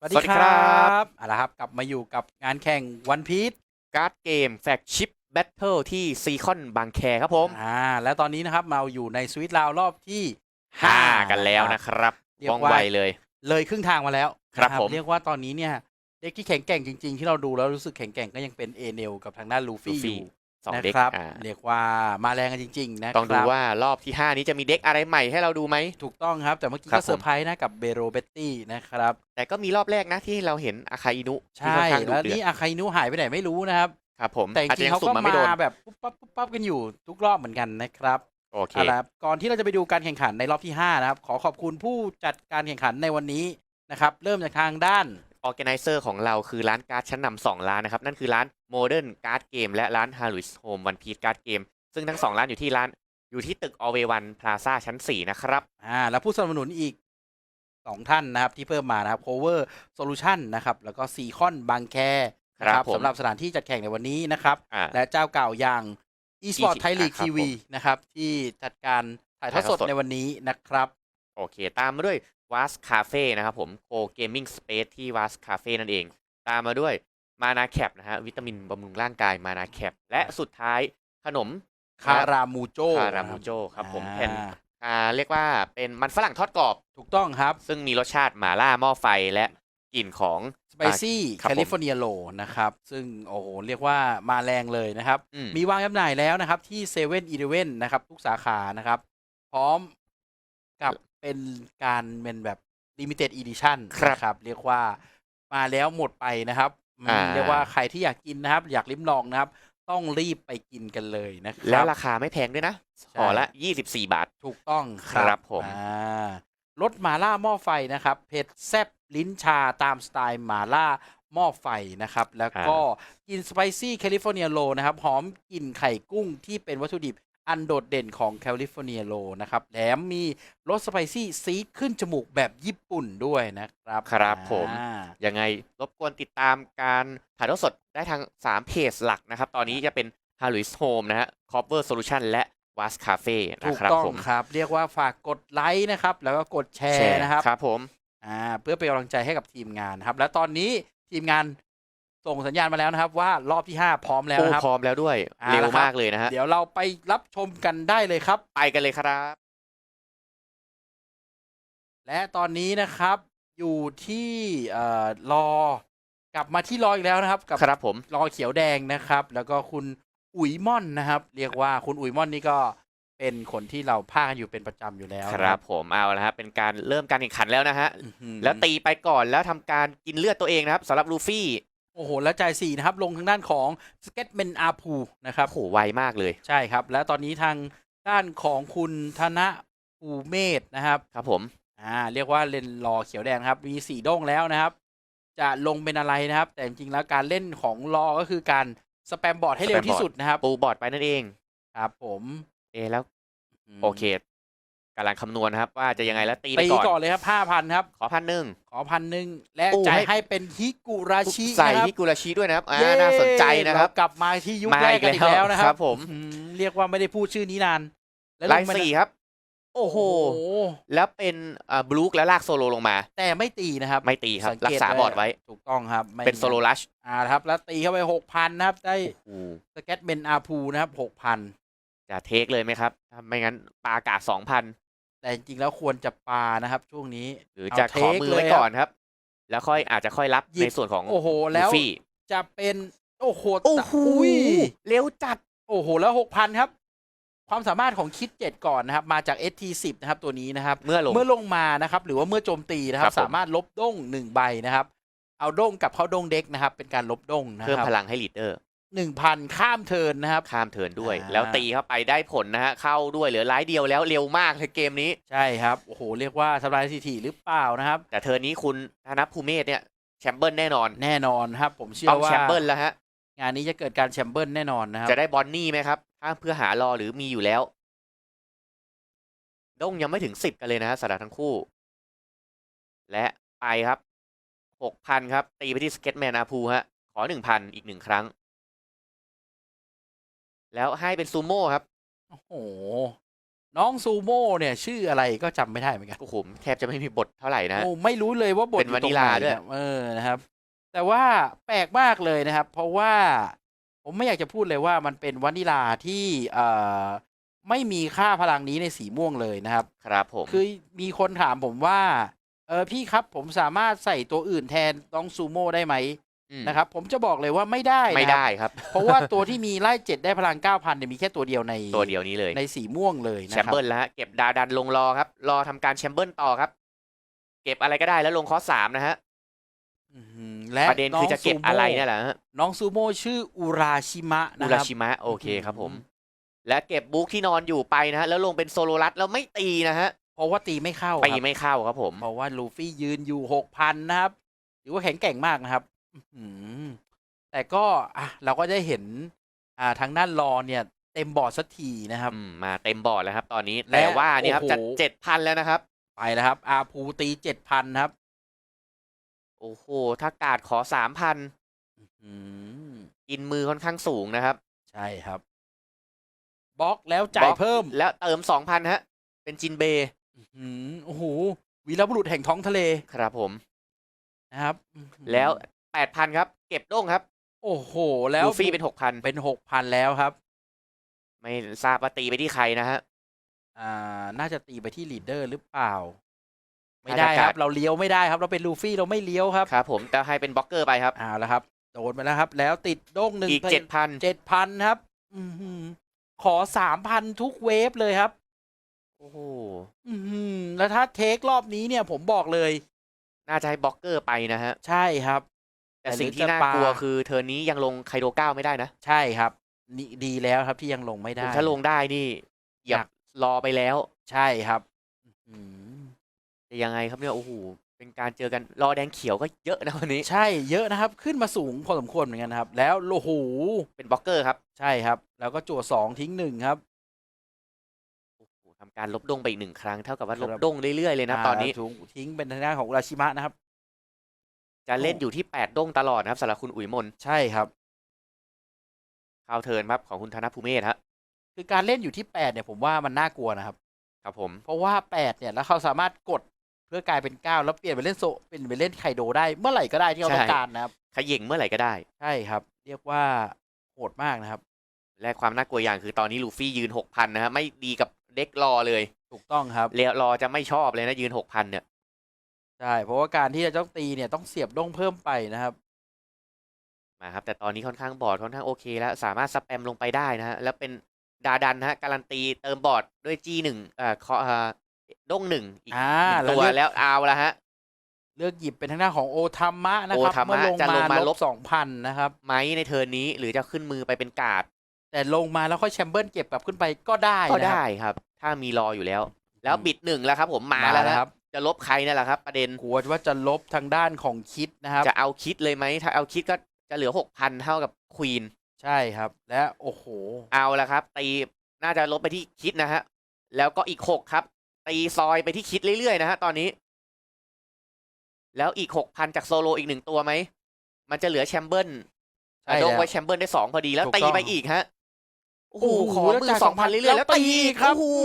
สวัสดีสวัสดีคครัรับบเอาละครับกลับมาอยู่กับงานแข่งวันพีชการ์ดเกมแฟกชิปแบทเทิลที่ซีคอนบางแคครับผมอ่าและตอนนี้นะครับมาอยู่ในสวิตราวรอบที่ห้ากันแล้วนะครับเรียกว่องว่าไวเลย เลยครึ่งทางมาแล้วครับนะผมเรียกว่าตอนนี้เนี่ยเด็กที่แข็งแกร่งจริง ๆ ที่เราดูแล้วรู้สึกแข็งแกร่งก็ยังเป็นเอเนลกับทางด้านลูลูฟี่อฟี่ยู่ สองนะเด็กครับอ่าเรียกว่ามาแรงกันจริง ๆ นะต้องดูครับว่ารอบที่ 5 นี้จะมีเด็กอะไรใหม่ให้เราดูไหม ถูกต้องครับ แต่เมื่อกี้ครัก็บเซอร์ไพรส์นะกับเบโรเบตตี้นะครับ แต่ก็มีรอบแรกนะที่เราเห็นอาคาอินุที่ใช่ค่อนข้างดุแล้วเดือดนี่อาคาอินุหายไปไหนไม่รู้นะครับ ครับผม แต่จอาจจะริงยัๆเขาสุ่ก็มมาไม่โดนมาแบบปุ๊บปั๊บปุ๊บปั๊บกันอยู่ทุกรอบเหมือนกันนะครับโอเคเอาละครับก่อนที่เราจะไปดูการแข่งขันในรอบที่5นะครับขอขอบคุณผู้จัดการแข่งขันในวันนี้นะครับเริ่มจากทางด้าน ออแกไนเซอร์ของเราคือร้านการ์ดชั้นนำสองร้านนะครับ นั่นคือร้านโมเดิร์นการ์ดเกมและร้านฮารุสโฮมวันพี e การ์ดเกมซึ่งทั้งสองร้านอยู่ที่ร้านอยู่ที่ตึกอเววันพลาซ่าชั้น 4 นะครับอ่าแล้วผู้สนับสนุนอีก2ท่านนะครับที่เพิ่มมานะครับ Cover Solution นะครับแล้วก็ซีคอนบางแคนะครับผมสำหรับสถานที่จัดแข่งในวันนี้นะครับอ่าและเจ้าเก่าอย่าง eSport Easy Thai League ครับ TV ผมนะครับ ที่จัดการถ่ายทอดสดถ่ายทอดสดในวันนี้นะครับ โอเค ตามมาด้วย Was Cafe นะครับผม Go Gaming Space ที่ Was Cafe นั่นเอง ตามมาด้วย Mana Cap นะฮะวิตามินบำรุงร่างกาย Mana Cap และสุดท้ายขนมคารามูโจคารามูโจครับผมอ่าแผ่นอ่าเรียกว่าเป็นมันฝรั่งทอดกรอบถูกต้องครับ ซึ่งมีรสชาติหม่าล่าหม้อไฟและกลิ่นของสไปซี่ครับแคผมลิฟอร์เนียโลนะครับ ซึ่งโอ้โหเรียกว่ามาแรงเลยนะครับอืมมีวางจำหน่ายแล้วนะครับ ที่เซเว่นอีเลเว่นนะครับ ทุกสาขานะครับ พร้อมกับ เป็นการเป็นแบบ Limited Edition ครับนะครับ เรียกว่ามาแล้วหมดไปนะครับอืมอ่า เรียกว่าใครที่อยากกินนะครับ อยากลิ้มลองนะครับ ต้องรีบไปกินกันเลยนะคแล้รัวบ ราคาไม่แพงด้วยนะใช่ห่อละ 24 บาท ถูกต้องคครัรับบผม อ่ารสหมาล่าหม้อไฟนะครับ เผ็ดแซ่บลิ้นชาตามสไตล์หมาล่าหม้อไฟนะครับ แล้วก็กลินสไปซี่แคลิฟอร์เนียโลนะครับ หอมกลิ่นไข่กุ้งที่เป็นวัตถุดิบ อันโดดเด่นของแคลิฟอร์เนียโลนะครับแถมมีรสสไปซี่ซีดขึ้นจมูกแบบญี่ปุ่นด้วยนะครับ ครับผมอ่ายังไงรบกวนติดตามการถ่ายทอดสดได้ทาง 3 เพจหลักนะครับ ตอนนี้จะเป็น h a r r i s Home นะฮะ Cover Solution และ Was Cafe นะถูกครับต้องผมครับ เรียกว่าฝากกดไลค์นะครับ แล้วก็กดแชแชร์ร์นะครับครับผมอ่าเพื่อเป็นกำลังใจให้กับทีมงานนะครับ และตอนนี้ทีมงาน ส่งสัญญาณมาแล้วนะครับ ว่ารอบที่ 5 พร้อมแล้วโอ้นะครับพร้อมแล้วด้วยเอาเร็วละครับมากเลยนะฮะเดี๋ยวเราไปรับชมกันได้เลยครับ ไปกันเลยครับ และตอนนี้นะครับ อยู่ที่เอ่อรอกลับมาที่รออีกแล้วนะครับกับครับผมรอเขียวแดงนะครับ แล้วก็คุณอุ๋ยม่อนนะครับ เรียกว่าคุณอุ๋ยม่อนนี่ก็เป็นคนที่เราพากันอยู่เป็นประจำอยู่แล้วคนะรับ ผมเอาละฮะเป็นการเริ่มการแข่งขันแล้วนะฮะอื้อหือแล้วตีไปก่อนแล้วทำการกินเลือดตัวเองนะครับสำหรับลูฟี่ โอ้โห แล้วจ่ายสี่นะครับ ลงทางด้านของสเก็ตเมนอาพูนะครับ โอ้โห ไวมากเลย ใช่ครับ แล้วตอนนี้ทางด้านของคุณธนภูเมธนะครับ ครับผม อ่า เรียกว่าเล่นรอเขียวแดงนะครับ มีสีด้งแล้วนะครับ จะลงเป็นอะไรนะครับ แต่จริงๆแล้วการเล่นของรอก็คือการสแปมบอร์ดให้เร็วที่สุดนะครับ ปูบอร์ดไปนั่นเอง ครับผม เอะแล้วมโอเค กำลังคำนวณนะครับ ว่าจะยังไงแล้วตีไปตีก่อนก่อนเลยครับห้าพันครับ ขอพันหนึ่ง ขอพันหนึ่งและโอ้ จ่ายให้ให้เป็นฮิกุราชิใส่นะครับฮิกุราชิด้วยนะครับอ่าเย้น่าสนใจนะครับเากลับมาที่ยุคมาแรกอีกกันอีกแล้วแล้วนะคครัรับบผมอืมเรียกว่าไม่ได้พูดชื่อนี้นานแล้วไลงน์มาสี่ครับ โอ้โห โอ้โหแล้วเป็นอ่าบลูคแล้วลากโซโลลงมา แต่ไม่ตีนะครับไม่ตีครับ สังเกตรักษาบอร์ดไว้ ถูกต้องครับไม่เป็นโซโลลัชอ่าครับแล้วตีเข้าไปหกพันนะครับ ได้สเก็ตเมนอาพูนะครับหกพันจะเทคเลยไหมครับถ้าไม่งั้นปลากาสองพัน แต่จริงๆแล้วควรจะปานะครับช่วงนี้หรือจะเา ขอเทคมือเลยไว้ครับก่อนครับ แล้วค่อยอาจจะค่อยรับหยิบ ในส่วนของโอ้โหแล้ว ลูฟี่ จะเป็นโอ้โหโอ้โหอุ้ยเร็วจัด โอ้โหแล้วหกพันครับ ความสามารถของคิดเจ็ดก่อนนะครับ มาจาก ST10 นะครับตัวนี้นะครับ เมื่อลง เมื่อลงมานะครับ หรือว่าเมื่อโจมตีนะคครัรับบผม สามารถลบด้งหนึ่งใบนะครับ เอาด้งกลับเข้าด้งเด็กนะครับ เป็นการลบด้งนะเพิ่มครับพลังให้ลีดเดอร์ หนึ่งพันข้ามเทิร์นนะครับ ข้ามเทิร์นด้วย อ่า แล้วตีเข้าไปได้ผลนะฮะ เข้าด้วยเหลือไลท์เดียวแล้วเร็วมากเลยเกมนี้ ใช่ครับ โอ้โห เรียกว่าทำลายสถิติหรือเปล่านะครับ แต่เทิร์นนี้คุณธนภูเมศเนี่ยแชมเบิลแน่นอนแน่นอนครับผมเชื่ต้อองว่าแชมเบิลแล้วฮะ งานนี้จะเกิดการแชมเบิลแน่นอนนะครับจะได้บอนนี่ไหมครับถ้าเพื่อหารอหรือมีอยู่แล้วด้งยังไม่ถึงสิบกันเลยนะฮะสำหรับทั้งคู่ และไปครับหกพันครับ ตีไปที่สเก็ตแมนอาพูฮะ ขอหนึ่งพันอีกหนึ่งครั้ง แล้วให้เป็นซูโม่ครับ โอ้โห น้องซูโม่เนี่ย ชื่ออะไรก็จำไม่ได้เหมือนกันโอ้โหแทบจะไม่มีบทเท่าไหร่นะ โอ้ไม่รู้เลยว่าบทเป็นอยู่ตรงวานิลาไหนด้วยเนี่ยเออนะครับ แต่ว่าแปลกมากเลยนะครับ เพราะว่าผมไม่อยากจะพูดเลยว่ามันเป็นวานิลาที่เอ่อไม่มีค่าพลังนี้ในสีม่วงเลยนะครับ ครับผม คือมีคนถามผมว่า เออพี่ครับผมสามารถใส่ตัวอื่นแทนน้องซูโม่ได้ไหม ม นะครับ ผมจะบอกเลยว่าไม่ได้นะครับไม่ได้ครับ เพราะว่าตัวที่มีไล่เจ็ดได้พลังเก้าพันเนี่ยมีแค่ตัวเดียวในตัวเดียวนี้เลยในสีม่วงเลยนะแชมครับเบิลแล้วฮะเก็บดาดันลงรอครับ รอทำการแชมเบิลต่อครับ เก็บอะไรก็ได้แล้วลงคอร์สสามนะฮะอื้อหือและประเด็นคือจะเก็บงซูโม่อะไรเนี่ยแหละฮะน้องซูโม่ชื่ออุราชิมะอุนะครารับ ชิมะโอเคครับผม อืม และเก็บบุ๊กที่นอนอยู่ไปนะฮะแล้วลงเป็นโซโลรัสแล้วไม่ตีนะฮะเพราะว่าตีไม่เข้าตีครับไม่เข้าครับผม เพราะว่าลูฟี่ยืนอยู่หกพันนะครับถือว่าแข็งแกร่งมากนะครับ อื้อหือ แต่ก็ อะ เราก็ได้เห็น อ่า ทางด้านรอเนี่ย เต็มบอร์ดสักทีนะครับ อืมมาเต็มบอร์ดแล้วครับ ตอนนี้และแต่ว่านี่ครับโอ้โห จะเจ็ดพันแล้วนะครับ ไปแล้วครับ อาภูตีเจ็ดพันครับ โอ้โหถ้ากาดขอสามพันอืม กินมือค่อนข้างสูงนะครับใช่ครับ บล็อกแล้วจ่าบล็ยอกเพิ่ม แล้วเติมสองพันฮะ เป็นจินเบย์อื้อหือโอ้โหวีรบุรุษแห่งท้องทะเลครับผม นะครับอื้อหือแล้ว แปดพันครับ เก็บด้งครับ โอ้โห แล้วลูฟี่เป็นหกพันเป็นหกพันแล้วครับ ไม่ทราบว่าตีไปที่ใครนะฮะอ่าน่าจะตีไปที่ลีดเดอร์หรือเปล่า ไม่อาจได้จะคกัรัดบเราเลี้ยวไม่ได้ครับ เราเป็นลูฟี่เราไม่เลี้ยวครับครับ ผมจะให้เป็นบล็อกเกอร์ไปครับเอ่าแล้วครับ โดนไปแล้วครับ แล้วติดโด้งหนึ่งอีกเจ็ดพันเจ็ดพันครับ อือหือขอสามพันทุกเวฟเลยครับโอ้โหอือหือแล้วถ้าเทครอบนี้เนี่ยผมบอกเลย น่าจะให้บล็อกเกอร์ไปนะฮะ ใช่ครับ แต่แต่สิ่งหรือที่จะน่าปากลัวคือเทอร์นนี้ยังลงไคโดเก้าไม่ได้นะ ใช่ครับนี่ดีแล้วครับที่ยังลงไม่ได้ ถ้าลงได้นี่อย่าหนักรอไปแล้ว ใช่ครับอื้อหือจะยังไงครับเนี่ยโอ้โหเป็นการเจอกันรอแดงเขียวก็เยอะนะวันนี้ ใช่เยอะนะครับ ขึ้นมาสูงพอสมควรเหมือนกันนะครับ แล้วโอ้โหเป็นบล็อกเกอร์ครับ ใช่ครับ แล้วก็จั่วสองทิ้งหนึ่งครับโอ้โหทำการลบดงไปอีกหนึ่งครั้งเท่ากับว่าคลรับบดงเรื่อยๆเลยนะตอนนี้าถูกทิ้งเป็นทางด้านของอุราชิมะนะครับ จะเล่นอยู่ที่แปดดงตลอดนะครับสำหรับคุณอุ๋ยมนใช่ครับข่าวเทิร์นครับของคุณธนภูเมศฮะคือการเล่นอยู่ที่แปดเนี่ยผมว่ามันน่ากลัวนะครับ ครับผม เพราะว่าแปดเนี่ยแล้วเขาสามารถกดเพื่อกลายเป็นเก้าแล้วเปลี่ยนไปเล่นโซเป็นไปเล่นไคโดได้เมื่อไหร่ก็ได้ที่เขาต้องการนะครับขย่งเมื่อไหร่ก็ได้ ใช่ครับ เรียกว่าโหดมากนะครับ และความน่ากลัวอย่างคือตอนนี้ลูฟี่ยืนหกพันนะฮะไม่ดีกับเด็กรอเลย ถูกต้องครับเรียรอจะไม่ชอบเลยนะยืนหกพันเนี่ย ใช่ เพราะว่าการที่จะต้องตีเนี่ยต้องเสียบด้งเพิ่มไปนะครับ มาครับ แต่ตอนนี้ค่อนข้างบอร์ดค่อนข้างโอเค แล้วสามารถสแปมลงไปได้นะฮะแล้วเป็นดาดันนะฮะการันตีเติมบอร์ดด้วย G หนึ่งเอ่อคอเอ่อด้งหนึ่งอีกอ่าหนึ่งตัวแล้วเลือก แล้วเอาละฮะ เลือกหยิบเป็นทางด้านของโอทามะนะครับโอทามะเมื่อลงจะลมางมาลลบ บสองพันนะครับ ไหมในเทิร์นนี้หรือจะขึ้นมือไปเป็นการ์ดแต่ลงมาแล้วค่อยแชมเบิลเก็บกลับขึ้นไปก็ได้ก็นะครับ ได้ครับ ถ้ามีรออยู่แล้ว แล้วบิดหนึ่งแล้วครับ ผมมามาแล้วแล้วนะครับ จะลบใครเนี่ยแหละครับ ประเด็นกลัวว่าจะลบทางด้านของคิดนะครับ จะเอาคิดเลยไหมถ้าเอาคิดก็จะเหลือหกพันเท่ากับควีนใช่ครับ และโอ้โห เอาละครับ ตีน่าจะลบไปที่คิดนะฮะ แล้วก็อีกหกครับ ตีซอยไปที่คิดเรื่อยๆนะฮะตอนนี้ แล้วอีกหกพันจากโซโลอีกหนึ่งตัวไหม มันจะเหลือแชมเบิลใช่โดงแล้วไว้แชมเบิลได้สองพอดีแล้วถูกตีต้องไปอีกฮะ โอ้โห ขอแล้วมืจ่าอสองพันเรื่อยๆแล้วตีอีกครับโอ้โห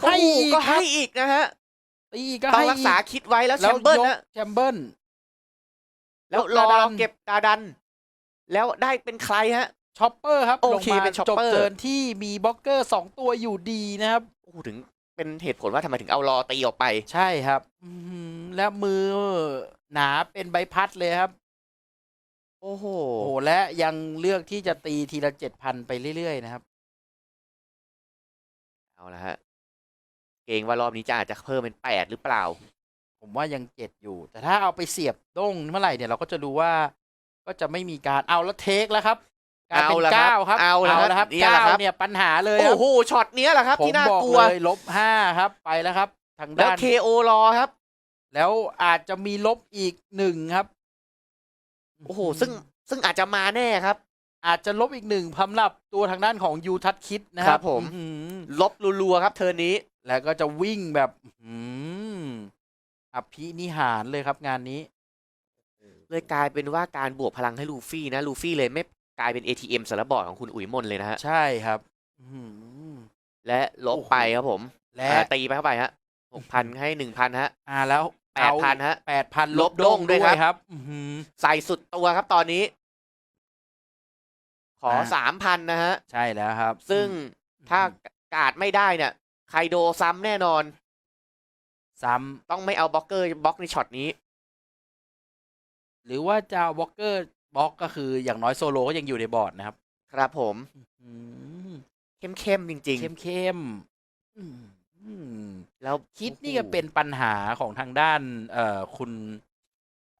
โอ้ให้โหอีกก็ครัให้บอีกนะฮะ ตีอีกก็ต้องให้รักษาอีคิดไว้แล้วแชแล้วมเบิลยกนะแชมเบิลแล้วดารดัอนเก็บดาดัน แล้วได้เป็นใครฮะช็อปเปอร์ครับโอเคลงมาเป็นจบ chopper เทิร์นที่มีบล็อกเกอร์สองตัวอยู่ดีนะครับโอ้โหถึงเป็นเหตุผลว่าทำไมถึงเอารอตีออกไป ใช่ครับอื้อหือและมือหนาเป็นใบพัดเลยครับโอ้โหโอ้โหและยังเลือกที่จะตีทีละเจ็ดพันไปเรื่อยๆนะครับ เอาละฮะ เกรงว่ารอบนี้จะอาจจะเพิ่มเป็นแปดหรือเปล่า ผมว่ายังเจ็ดอยู่ แต่ถ้าเอาไปเสียบด้งเมื่อไหร่เนี่ยเราก็จะรู้ว่า ก็จะไม่มีการเอาแล้วเทคแล้วครับกลายเป็นเอาละครับเก้าครับเอาละครับครับเนี่ยแหละเก้าครับเนี่ยปัญหาเลยคโอ้รับโหช็อตเนี้ยแหละครับผมที่น่าบอกกลัวเลยลบห้าครับไปแล้วครับ ทางแล้วด้าน KO รอครับ แล้วอาจจะมีลบอีกหนึ่งครับ โอ้โห ซึ่งซึ่งอาจจะมาแน่ครับ อาจจะลบอีกหนึ่งสำหรับตัวทางด้านของยูทัศคิดนะคครัรับบผมอื้อหือลบรัวๆครับ เทิร์นนี้ แล้วก็จะวิ่งแบบอืมอภินิหารเลยครับงานนี้ เลยกลายเป็นว่าการบวกพลังให้ลูฟี่นะลูฟี่เลยไม่กลายเป็น ATM สารบอร์ดของคุณอุ๋ยมนเลยนะฮะ ใช่ครับอื้อหือและลบไปครับผมและอ่าตีไปเข้าไปฮะหกพันให้หนึ่งพันฮะ อ่าแล้วแปดพันฮะแปดพันลลบบด้งด้วยครับครับอื้อหือใส่สุดตัวครับตอนนี้ ขออ่าสามพันนะฮะ ใช่แล้วครับ ซึ่งอืมถ้ากาดไม่ได้เนี่ย ไคโดซ้ำแน่นอน ซ้ต้องไม่เอาบล็อกเกอร์บล็อกในช็อตนี้ำหรือว่าจะเอาบล็อกเกอร์บล็อกก็คืออย่างน้อยโซโลก็ยังอยู่ในบอร์ดนะครับ ครับผมอืมเข้มๆจริงเข้มเข้มๆอืมอืมๆแล้วคิดนี่ก็เป็นปัญหาของทางด้าน เอ่อคุณ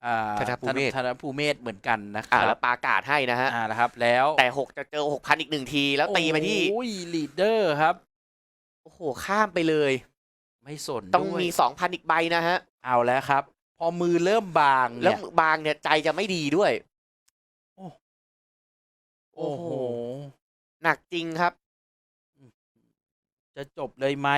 อ่าธนภูเมศธนภูเมศเหมือนกันนะคอ่ารัแล้บวปากาศให้นะฮะอ่านะครับ แล้วแต่หกจะเจอหกพันอีกหนึ่งที แล้วตีไปที่โอ้ยลีดเดอร์ครับโอ้โหข้ามไปเลย ไม่สนต้องด้วยมีสองพันอีกใบนะฮะ เอาแล้วครับ พอมือเริ่มบางแล้วเนี่ยบางเนี่ยใจจะไม่ดีด้วย โอ้โอ้โหโห หนักจริงครับ จะจบเลยไหม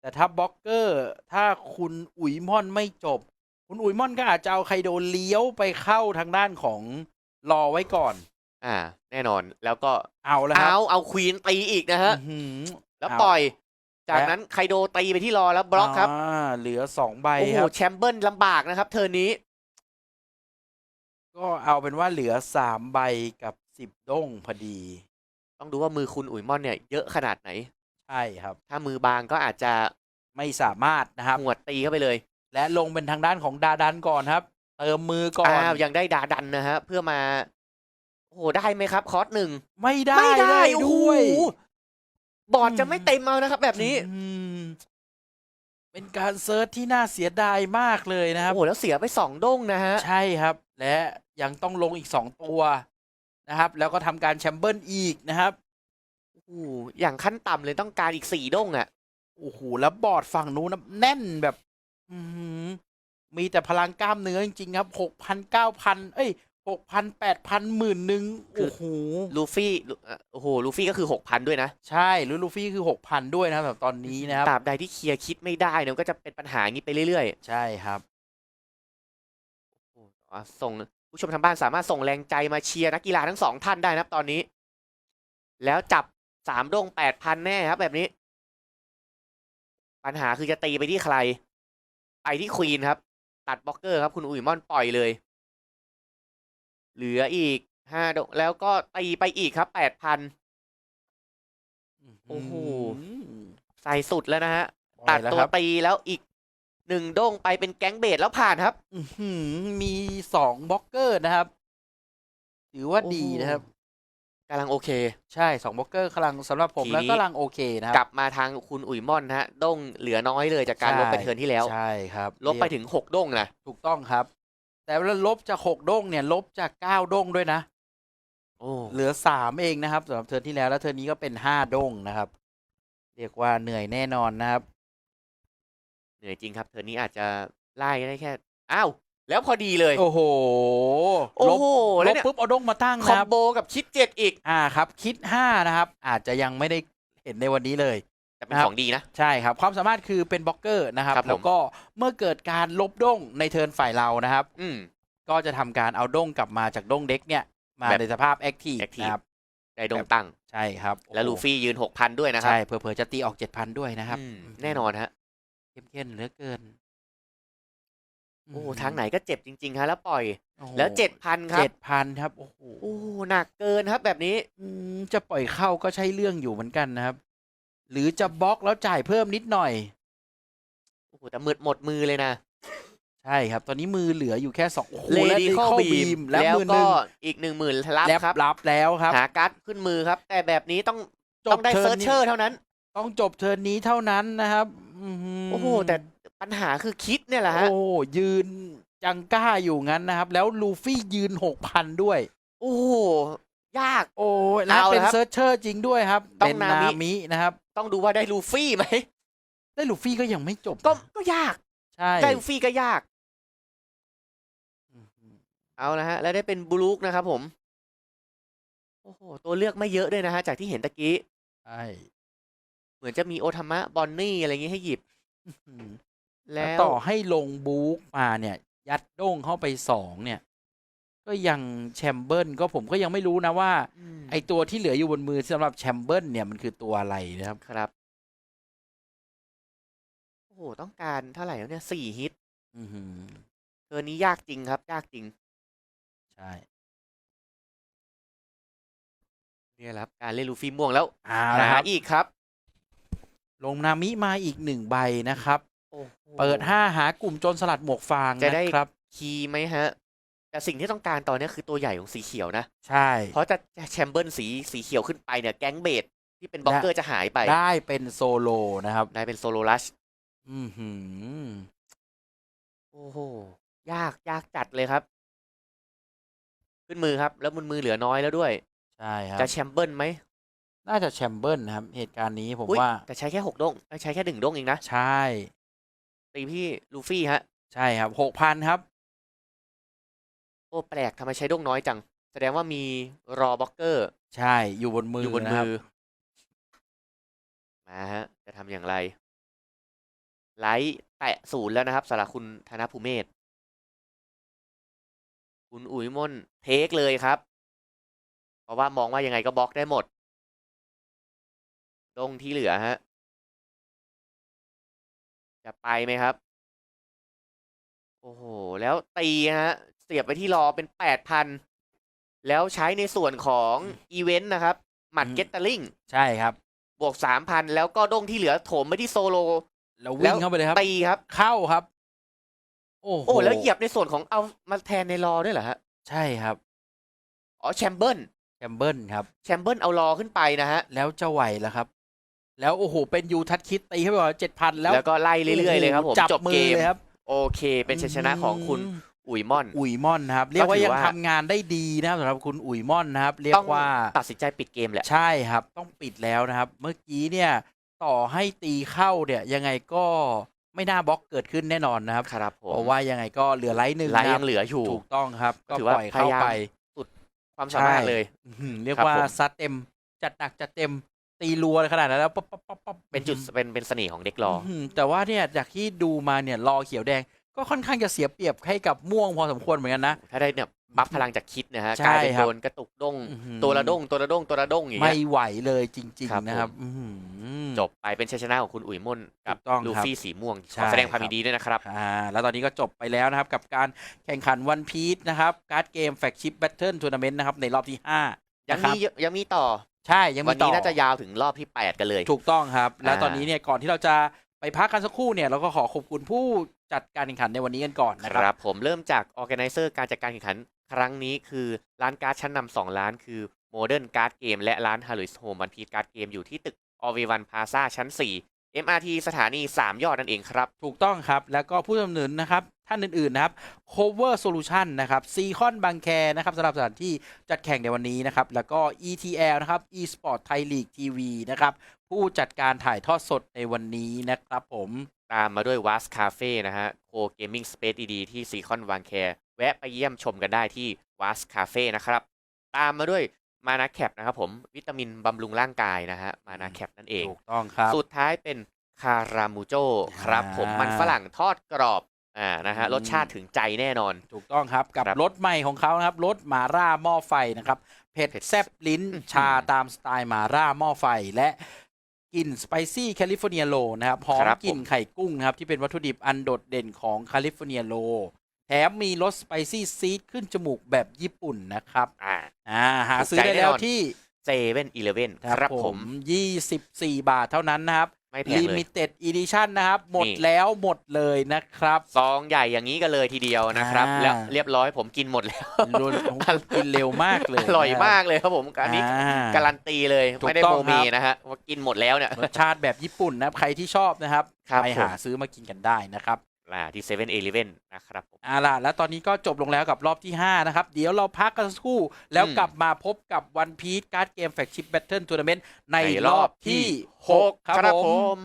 แต่ถ้าบล็อกเกอร์ ถ้าคุณอุ๋ยม่อนไม่จบ คุณอุ๋ยม่อนก็อาจจะเอาไคโดเลี้ยวไปเข้าทางด้านของรอไว้ก่อน อ่า แน่นอนแล้วก็เอาแล้วครัเอาบเอาควีนตีอีกนะฮะ อื้อหือ แล้วเอา ปล่อย จากและนั้นไคโดตีไปที่รอแล้วบล็อกครับอ่าเหลือสองใบโอ้โหครับแชมเบิลลำบากนะครับเธอนี้ ก็เอาเป็นว่าเหลือสามใบกับสิบด้งพอดี ต้องดูว่ามือคุณอุ๋ยม่อนเนี่ยเยอะขนาดไหน ใช่ครับ ถ้ามือบางก็อาจจะไม่สามารถนะครับหวดตีเข้าไปเลย และลงเป็นทางด้านของดาดันก่อนครับ เติมมือก่อนอ้าวยังได้ดาดันนะฮะเพื่อมา โอ้โหได้ไหมครับ คอร์สหนึ่งไม่ได้ไม่ได้เลยโอ้โหด้วย บอร์ดจะไม่เต็มเอานะครับ แบบนี้อืมเป็นการเซิร์ชที่น่าเสียดายมากเลยนะครับ โอ้โหแล้วเสียไปสองด้งนะฮะ ใช่ครับ และยังต้องลงอีกสองตัวนะครับ แล้วก็ทำการแชมเบิลอีกนะครับ โอ้โหอย่างขั้นต่ำเลยต้องการอีกสี่ด้งอะ โอ้โห แล้วบอร์ดฝั่งนู้นนะแน่นแบบ อือหือมีแต่พลังกล้ามเนื้อจริง ๆ ครับหกพันเก้าพันเอ้ย หกพันแปดพันหมื่นหนึ่งคือโอ้โหลูฟี่ลูเอ่อโอ้โหลูฟี่ก็คือหกพันด้วยนะ ใช่หรือลูฟี่คือหกพันด้วยนะครับสำหรับตอนนี้นะครับตราบใดที่เคลียร์คิดไม่ได้เนี่ยมันก็จะเป็นปัญหาอย่างนี้ไปเรื่อยใช่ครับๆโอ้อะส่งผู้ชมทางบ้านสามารถส่งแรงใจมาเชียร์นักกีฬาทั้งสองท่านได้นะครับตอนนี้ แล้วจับสามด้งแปดพันแน่ครับ แบบนี้ ปัญหาคือจะตีไปที่ใคร ไปที่ควีนครับ ตัดบล็อกเกอร์ครับคุณอุ๋ยม่อนปล่อยเลย เหลืออีกห้าดงแล้วก็ตีไปอีกครับแปดพันโอ้โหใส่สุดแล้วนะฮะ ตัดแล้วตัวครับตีแล้วอีกหนึ่งด้งไปเป็นแก๊งเบสแล้วผ่านครับอื้อหือมีสองบล็อกเกอร์นะครับ ถือว่าดีนะครับกำลังโอเค ใช่สองบล็อกเกอร์กำลังสำหรับผมทีแล้วนี้ก็กำลังโอเคนะคกรัลับมาทางคุณอุ๋ยม่อนฮะด้งเหลือน้อยเลยจากการลบไปเทิร์นที่แล้ว ใช่ครับ ลบไปถึงหกด้งนะถูกต้องครับ แต่เวลาลบจากหกด้งเนี่ย ลบจากเก้าด้งด้วยนะ โอ้เหลือสามเองนะครับสำหรับเทิร์นที่แล้วแล้วเทิร์นนี้ก็เป็นห้าด้งนะครับ เรียกว่าเหนื่อยแน่นอนนะครับ เหนื่อยจริงครับเทิร์นนี้อาจจะไล่ได้แค่อ้าวแล้วพอดีเลยโอ้โหโอ้ลบโหลแล้วบเนี่ยปุ๊บเอาด้งมาตั้งคอนะมครับโบกับคิดเจ็ดอีกอ่าครับ คิดห้านะครับ อาจจะยังไม่ได้เห็นในวันนี้เลย แต่เป็นครับของดีนะ ใช่ครับ ความสามารถคือเป็นบล็อกเกอร์นะครับครับผมแล้วก็เมื่อเกิดการลบด้งในเทิร์นฝ่ายเรานะครับ อืมก็จะทำการเอาด้งกลับมาจากด้งเด็กเนี่ย มาแบบในสภาพแอคทีฟ active นะครับได้ด้งตั้งใช่ครับ แล้วลูโอ้โหฟี่ยืนหกพันด้วยนะครับ ใช่เผื่อๆจะตีออกเจ็ดพันด้วยนะครับอืมแน่นอนฮะเข้มเข้นเหลือเกิน โอ้โหทางไหนก็เจ็บจริงๆฮะแล้วปล่อยโอ้โหแล้วเจ็ดพันครัเจ็บดพันครับ โอ้โหโอ้หนักเกินครับ แบบนี้อืมจะปล่อยเข้าก็ใช่เรื่องอยู่เหมือนกันนะครับ หรือจะบล็อกแล้วจ่ายเพิ่มนิดหน่อย โอ้โหแต่หมดหมดมือเลยนะ ใช่ครับ ตอนนี้มือเหลืออยู่แค่สองโอ้โหเลและดี้ Radical เข้าบี Beam มแล้วแล้วมือหก็นึ่งอีกหนึ่งหมื่นรับแลบครับ รับแล้วครับ หาการ์ดขึ้นมือครับ แต่แบบนี้ต้องจต้บองได้เทิเซิร์ร์นชนี้เชอร์เท่านั้น ต้องจบเทิร์นนี้เท่านั้นนะครับอื้อหืโอ้โห แต่ปัญหาคือคิดเนี่ยแหละฮะ โอ้ยืนจังก้าอยู่งั้นนะครับ แล้วลูฟี่ยืนหกพันด้วย โอ้โห ยาก โอ้ยแล้วเอาเป็นละครับเซิร์ชเชอร์จริงด้วยครับ ต้องเป็นนานามิ มินะครับ ต้องดูว่าได้ลูฟี่ไหมได้ลูฟี่ก็ยังไม่จบก็นะก็ยากใช่ได้ลูฟี่ก็ยากอื้อหือเอาละฮะ แล้วได้เป็นบลูคนะครับผม โอ้โห ตัวเลือกไม่เยอะด้วยนะฮะ จากที่เห็นตะกี้ใช่เหมือนจะมีโอทามะบอนนี่ อะไรอย่างงี้ให้หยิบอื้อหือแล้วต่อให้ลงบู๊กมาเนี่ย ยัดโด้งเข้าไปสองเนี่ย ก็ยังแชมเบิลก็ผมก็ยังไม่รู้นะว่าอืมไอตัวที่เหลืออยู่บนมือสำหรับแชมเบิลเนี่ยมันคือตัวอะไรนะครับครับโอ้โหต้องการเท่าไหร่แล้วเนี่ยสี่ฮิตอือหือเทอร์นนี้ยากจริงครับ ยากจริง ใช่เนี่ยแหละครับการเล่นลูฟี่ม่วงแล้วเอาหาละครับอีกครับ ลงนามิมาอีกหนึ่งใบนะครับ โอ้โห เปิดห้าหากลุ่มโจรสลัดหมวกฟางจะได้นะครับ คีย์ไหมฮะ แต่สิ่งที่ต้องการตอนนี้คือตัวใหญ่ของสีเขียวนะ ใช่ เพราะจะแชมเบิลสีสีเขียวขึ้นไปเนี่ยแก๊งเบดที่เป็นบล็อกเกอร์จะหายไปได้เป็นโซโลนะครับ ได้เป็นโซโลลัชอือหือโอ้โหยากยากจัดเลยครับ ขึ้นมือครับ แล้วมือมือเหลือน้อยแล้วด้วย ใช่ครับ จะแชมเบิลไหมน่าจะแชมเบิลนะครับ เหตุการณ์นี้ผมอุ๊ยว่า แต่ใช้แค่หกด้งเอ้ยใช้แค่หนึ่งด้งเองนะ ใช่ตีพี่ลูฟี่ฮะ ใช่ครับหกพันครับ โอ้แปลกทำไมใช้ด้งน้อยจัง แสดงว่ามีรอบล็อกเกอร์ ใช่ อยู่บนมืออยู่บนนะคมืรับอมาฮะ จะทำอย่างไร ไลท์แตะศูนย์แล้วนะครับสำหรับคุณธนภูเมศ คุณอุ๋ยมนเทคเลยครับ เพราะว่ามองว่ายังไงก็บล็อกได้หมดตรงที่เหลือฮะ จะไปไหมครับ โอ้โห แล้วตีฮะ เสียบไปที่รอเป็นแปดพันแล้วใช้ในส่วนของอีเวนต์นะครับ หมัดอืมเก็ตเตอร์ลิงใช่ครับ บวกสามพันแล้วก็ด้งที่เหลือโถมไปที่โซโล แล้วแล้วิ่งวเข้าไปเลยครับตีครับ เข้าครับ โอ้โหโอ้แล้วเหยียบในส่วนของเอามาแทนในรอด้วยเหรอฮะใช่ครับอ๋อแชมเบิลแชมเบิลครับแชมเบิลเอารอขึ้นไปนะฮะ แล้วจะไหวแล้วครับ แล้วโอ้โห เป็นยูทัชคิดตีเข้าไปก่อนเจ็ดพันแล้วแล้วก็ไล่เรื่อยๆเลยครับผมจับจบมืเกอมเลยครับ โอเค เป็นชัยชนะของคุณม อุ๋ยมอน อุ๋ยม่อนนะครับ เรียกว่าถือยังว่าทำงานได้ดีนะครับสำหรับคุณอุ๋ยม่อนนะครับ เรียต้อกงว่าตัดสินใจปิดเกมแหละ ใช่ครับ ต้องปิดแล้วนะครับ เมื่อกี้เนี่ยต่อให้ตีเข้าเนี่ยยังไงก็ไม่น่าบล็อกเกิดขึ้นแน่นอนนะครับ ครับผมเพราะว่ายังไงก็เหลือไลท์หนึ่งไล่นะคยัรับงเหลืออยู่ ถูกต้องครับ ก็ถือปว่าล่อยเข้าพยายาม ไป ความสามารถใช่ เลย อื้อหือเรียกครับว่าผม ซัดเต็ม จัดหนักจัดเต็มตีรัวขนาดนั้นแล้วป๊อปป๊อปป๊อปป๊อปเป็นจุดเป็นเป็นเสน่ห์ของเด็กรออื้อหือแต่ว่าเนี่ยจากที่ดูมาเนี่ยรอเขียวแดง ก็ค่อนข้างจะเสียเปรียบให้กับม่วงพอสมควรเหมือนกันนะ ถ้าได้เนี่ยบัฟพลังจากคิดนะฮะใช่กลายเป็นครับ โดนกระตุกด้งอื้อหือตัวละด้งตัวละด้งตัวละด้งอย่างไม่เงี้ย ไหวเลยจริง ครับ ๆ นะครับผมอื้อหือ จบไปเป็นชัยชนะของคุณอุ๋ยมนกับถูกต้องลูครับฟี่สีม่วงใช่ขอแสดงความครับ ยินดีด้วยนะครับ อ่าแล้วตอนนี้ก็จบไปแล้วนะครับ กับการแข่งขันวันพีชนะครับ การ์ดเกมแฟกชิปแบทเทิลทัวร์นาเมนต์นะครับ ในรอบที่5ยังนะครับมียังมีต่อ ใช่ยังวัมีนต่นี้อน่าจะยาวถึงรอบที่ 8 กันเลย ถูกต้องครับ แล้วอ่า ตอนนี้เนี่ยก่อนที่เราจะไปพักกันสักครู่เนี่ยเราก็ขอขอบคุณผู้ จัดการแข่งขันในวันนี้กันก่อนนะครับรับ ผมเริ่มจากออแกไนเซอร์การจัดการแข่งขัน ครั้งนี้คือร้านการ์ดชั้นนำสองร้านคือโมเดิร์นการ์ดเกมและร้านฮาริสโฮมวันพีการ์ดเกมอยู่ที่ตึกอวีวันพาซาชั้น 4 MRT สถานี 3 ยอดนั่นเองครับ ถูกต้องครับ แล้วก็ผู้สนับสนุนนะครับ ท่านอื่น ๆ นะครับ Cover Solution นะครับซีคอนบางแคนะครับสำหรับสถานที่จัดแข่งในวันนี้นะครับ แล้วก็ ETL นะครับ eSport Thai League TV นะครับ ผู้จัดการถ่ายทอดสดในวันนี้นะครับผมตามมาด้วย Was Cafe นะฮะ Co Gaming Space ดีๆที่ซีคอนวางแคร์แวะไปเยี่ยมชมกันได้ที่ Was Cafe นะครับ ตามมาด้วย มานาแคปนะครับผมวิตามินบำรุงร่างกายนะฮะมานาแคปนั่นเอง ถูกต้องครับ สุดท้ายเป็นคารามูโจครับอ่าผมมันฝรั่งทอดกรอบอ่านะฮะอืมรสชาติถึงใจแน่นอน ถูกต้องครับกับครับรถใหม่ของเขานะครับรถหมาร่าหม้อไฟนะครับเผ็ดเผ็ดแซบลิ้นอื้อหือชาตามสไตล์หมาร่าหม้อไฟและกลิ่นสไปซี่แคลิฟอร์เนียโลนะครับหอมครับกลิ่นผมไข่กุ้งนะครับที่เป็นวัตถุดิบอันโดดเด่นของแคลิฟอร์เนียโล แถมมีรสสไปซี่ซีดขึ้นจมูกแบบญี่ปุ่นนะครับ อ่า อ่า หาถูกซื้อใจได้แน่แล้วนอนที่เซเว่นอีเลเว่นครับครับผผมม24 บาทเท่านั้นนะครับไม่แพงเลย Limited Edition นะครับ หมดนี่แล้วหมดเลยนะครับซองใหญ่อย่างนี้กันเลยทีเดียวนะครับอ่าแล้วเรียบร้อยผมกินหมดแล้วโดนกินเร็วมากเลย อร่อยนะครับมากเลยครับผมอันนี้อ่าการันตีเลยถูกไม่ได้ต้องโมเมีครับนะฮะว่ากินหมดแล้วเนี่ยรสชาติแบบญี่ปุ่นนะครับใครที่ชอบนะครับครับไปผมหาซื้อมากินกันได้นะครับ อ่าที่เซเว่นอีเลเว่นนะครับผมเอาล่ะแล้วตอนนี้ก็จบลงแล้วกับรอบที่ 5 นะครับ เดี๋ยวเราพักกันสักครู่ แล้วอืมกลับมาพบกับวันพี e การ์ดเกมแฟกชิปแบทเทิลทัวร์นาเมนต์ในในรอบที่ 6 ครับครับผผมม